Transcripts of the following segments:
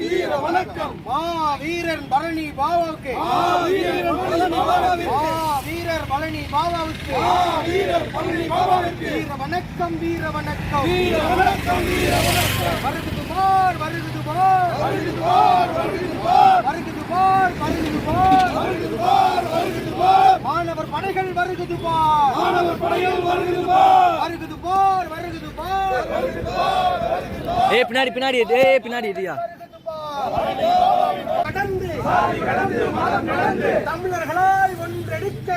வீர வணக்கம். மா வீரன் பழனி பாபாவுக்கு வீரர் பழனி பாபாவுக்கு. வீரர் பழனி பாபாவிற்கு. வீர வணக்கம் வீர வணக்கம். வீர வணக்கம் வீர வணக்கம். வருகுது பார் வருகுது பார். வருகிறது பார் வருகிறது பார். வருகுது பார் வருகுது பார். வருகிறது பார் வருகிறது பார். மாணவர் படைகள் வருகுது பார். மாணவர் படைகள் வருகிறது பார். வருகுது பார் வருகுது பார். வருகிறது பார் வருகிறது பார். ஏய் பின்னாடி பின்னாடி ஏய் பின்னாடி இதுயா கடந்து தமிழர்களாய் ஒன்றெடுக்க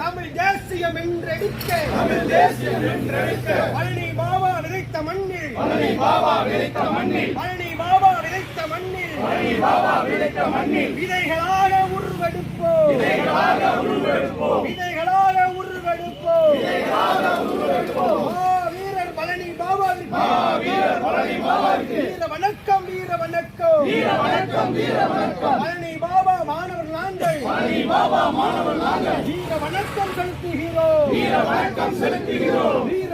தமிழ் தேசியம் என்றெடுக்க பழனி பாபா விதைத்த மண்ணில் பழனி பாபா விதைத்த மண்ணில் பழனி பாபா விதைத்த மண்ணில் பழனி பாபா விதைத்த மண்ணில் விதைகளாக உருவெடுப்போம் விதைகளாக உருவெடுப்போம். விதைகளாக உருவெடுப்போம் பழனி பாபாவிற்கு பழனி வீர வணக்கம் வீர வணக்கம் வீர வணக்கம் வீர வணக்கம் பழனி பாபா மாணவர் நாங்கள். பழனி பாபா மாணவர் நாங்கள். வீர வணக்கம் செலுத்துகிறோம். வீர வணக்கம் செலுத்துகிறோம். வீர